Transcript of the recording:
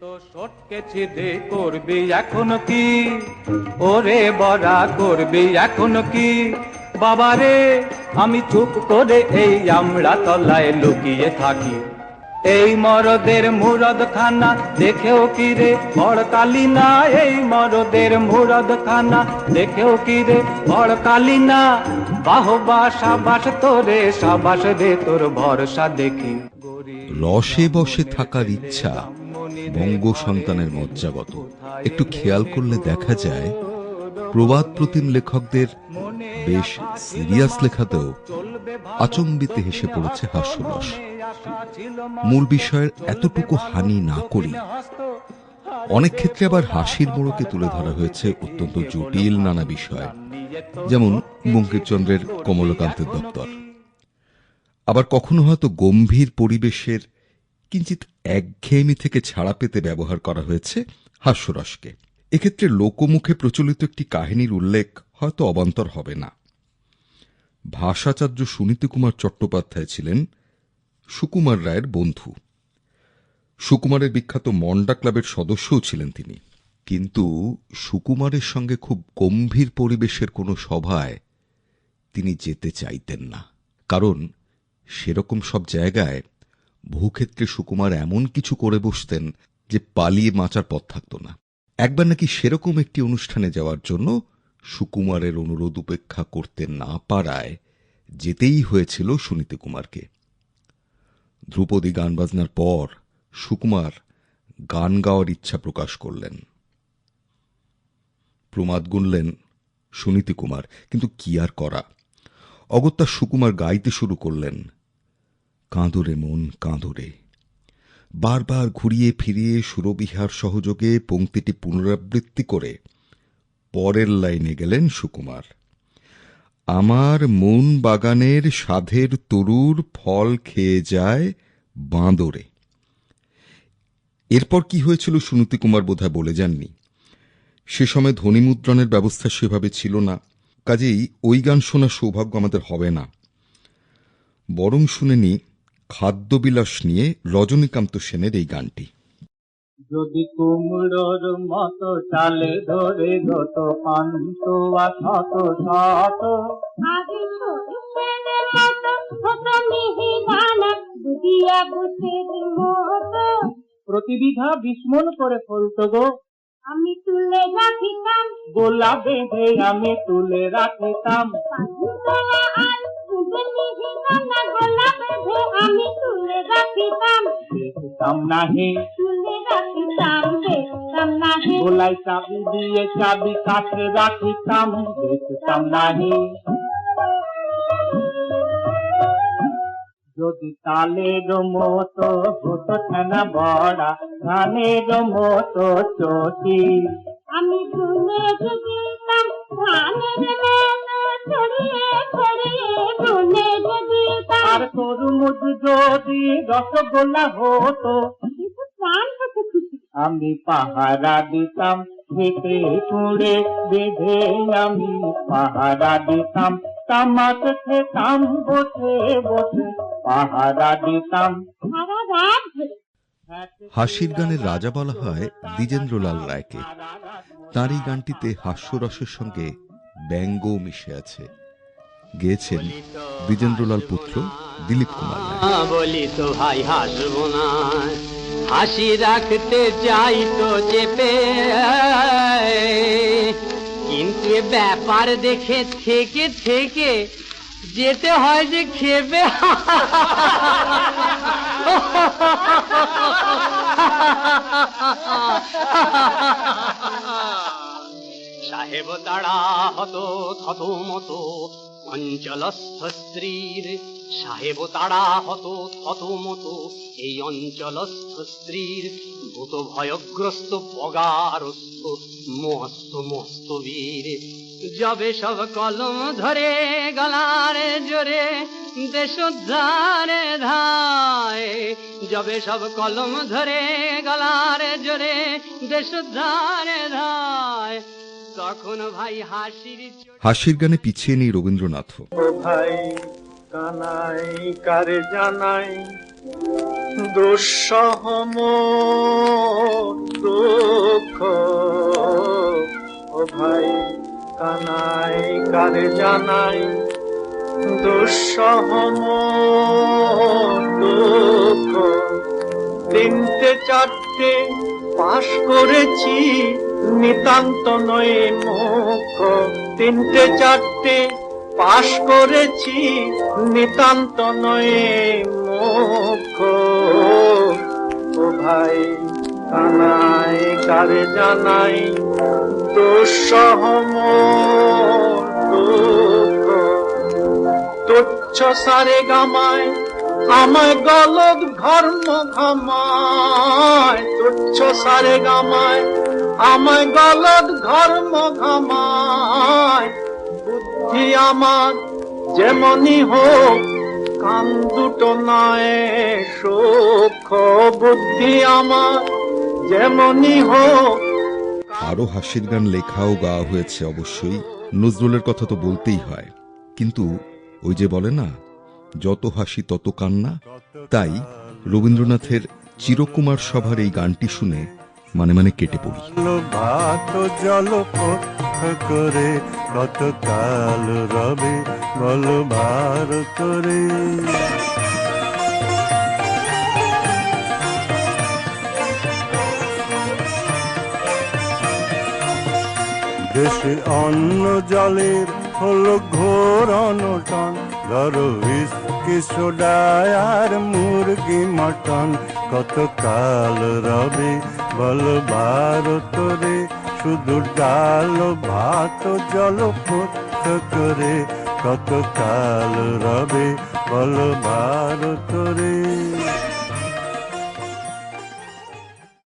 তো সটকেছি দে করবি, এখন কি? ওরে বড়া করবি, এখন কি? আমি চুপ করে এই আমরা তলায় লুকিয়ে থাকি। এই মরদের মুরদ খানা দেখেও কি রে? বড়কালি না এই মরদের মুরদ খানা দেখেও কি রে? বড়কালি না বাহবা সাবাস তোরে, সাবাস তোর ভরসা দেখি। রসে বসে থাকার ইচ্ছা। বঙ্গ সন্তানের মজ্জাগত। একটু খেয়াল করলে দেখা যায়, প্রবাদ প্রতিম লেখকদের বেশ সিরিয়াস লেখাতেও আচম্বিতে হেসে পড়েছে হাস্যরস। মূল বিষয়ের এতটুকু হানি না করি। অনেক ক্ষেত্রে আবার হাসির মোড়কে তুলে ধরা হয়েছে অত্যন্ত জটিল নানা বিষয়, যেমন বঙ্কিমচন্দ্রের কমলকান্তের দপ্তর। আবার কখনো হয়তো গম্ভীর পরিবেশের কিঞ্চিত একঘেয়েমি থেকে ছাড়া পেতে ব্যবহার করা হয়েছে হাস্যরসকে। এক্ষেত্রে লোকমুখে প্রচলিত একটি কাহিনীর উল্লেখ হয়তো অবান্তর হবে না। ভাষাচার্য সুনীতি কুমার চট্টোপাধ্যায় ছিলেন সুকুমার রায়ের বন্ধু। সুকুমারের বিখ্যাত মন্ডা ক্লাবের সদস্যও ছিলেন তিনি। কিন্তু সুকুমারের সঙ্গে খুব গম্ভীর পরিবেশের কোনো সভায় তিনি যেতে চাইতেন না। কারণ সেরকম সব জায়গায় ভূক্ষেত্রে সুকুমার এমন কিছু করে বসতেন যে পালিয়ে বাঁচার পথ থাকত না। একবার নাকি সেরকম একটি অনুষ্ঠানে যাওয়ার জন্য সুকুমারের অনুরোধ উপেক্ষা করতে না পারায় যেতেই হয়েছিল সুনীতি কুমারকে। ধ্রুপদী গান বাজনার পর সুকুমার গান গাওয়ার ইচ্ছা প্রকাশ করলেন। প্রমাদ গুনলেন, সুনীতি কুমার, কিন্তু কি আর করা? অগত্যা সুকুমার গাইতে শুরু করলেন। কাঁদরে মন কাঁদরে। বারবার ঘুরিয়ে ফিরিয়ে সুরবিহার সহযোগে পংক্তিটি পুনরাবৃত্তি করে পরের লাইনে গেলেন সুকুমার। আমার মন বাগানের সাধের তরুর ফল খেয়ে যায় বাঁদরে। এরপর কি হয়েছিল সুনীতি কুমার বোধহয় বলে যাননি। সে সময় ধনী ধ্বনিমুদ্রণের ব্যবস্থা সেভাবে ছিল না। কাজেই ওই গান শোনার সৌভাগ্য আমাদের হবে না। বরং শুনেনি খাদ্যবিলাস নিয়ে রজনীকান্ত সেনের এই গানটি। যদি কুমড়োর মতো চালে ধরে যত পান্তুয়া শত শত। আগে সরষের মতো হতো মিহি দানা দুধিয়া বুঝের মতো প্রতিবিধা বিস্মন করে ফলতো গো। আমি তুলে রাখিতাম। গোলা বেঁধে আমি তুলে রাখিতাম। তুলে আমি তুলে রাখিতাম। দেখতাম নাহি। তুলে রাখিতাম দেখতাম নাহি। গোলাই চাবি দিয়ে চাবি কাছে রাখিতাম দেখতাম নাহি। যদি তালের মতো হতো ঠেনা বড়া ধানের মতো চটি। আমি ধানের ছড়িয়ে ছড়িয়ে দিতাম আর তরমুজ যদি রসগোল্লা হতো, আমি পাহারা দিতাম, খেতে কুড়ে বেঁধে আমি পাহারা দিতাম। তামাক খেতাম, বসে বসে পাহারা দিতাম। হাসির গানের রাজা বলা হয় দ্বিজেন্দ্রলাল রায়কে। তার এই গানটিতে হাস্যরসের সঙ্গে ব্যঙ্গও মিশে আছে। গেয়েছেন দ্বিজেন্দ্রলাল পুত্র দিলীপ কুমার বলি তো ভাই, হাসবো না। হাসি রাখতে চাই তো চেপে। কিন্তু ব্যাপার দেখে থেকে থেকে যেতে হয় যে খেপে। সাহেব তাড়া হতো থত মতো অঞ্চলস্থ স্ত্রীর সাহেব তাড়া হতো, থত মতো, এই অঞ্চলস্থ স্ত্রীর ভূত ভয়গ্রস্ত, পগারস্থ মস্ত মস্ত বীর। যবে সব কলম ধরে, গলারে জোরে, দেশোদ্ধারে ধায়। যবে সব কলম ধরে, গলারে জোরে, দেশোদ্ধারে ধায়। তখন ভাই হাসির হাসির গানে পিছিয়ে নেই রবীন্দ্রনাথ। ভাই কানাই কারে জানাই? দুঃসহম দুঃখ। ও ভাই কানাই কারে জানাই? দুঃসহম দুঃখ। তিনটে চারটে পাশ করেছি নিতান্ত নয় মুখ। তিনটে, চারটে পাশ করেছি, নিতান্ত নয় মুখ। ও ভাই কানাই কারে জানাই দুঃসহম তুচ্ছ সারে গামায়, আমায় গলদ ঘর্ম ঘামায়। তুচ্ছ সারে গামায় আমায় গলদ ঘর্ম ঘামায়। বুদ্ধি আমার যেমনই হোক, কান দুটো নয় সুখ বুদ্ধি আমার যেমনই হোক আরও হাসির গান লেখাও গাওয়া হয়েছে অবশ্যই। নজরুলের কথা তো বলতেই হয়। কিন্তু ওই যে বলে না, যত হাসি তত কান্না, তাই রবীন্দ্রনাথের চিরকুমার সভার এই গানটি শুনে মানে মানে কেটে পড়ি। জল করে কত কাল রবে বল ভার করে। দেশে অন্ন জলের হলো ঘোর অনটন ধরো হুইস্কি সোডায় মুরগি মটন কত কাল রবে বল ভারত রে শুধু ডাল ভাত জল করে কত কাল রবে বল ভারত রে।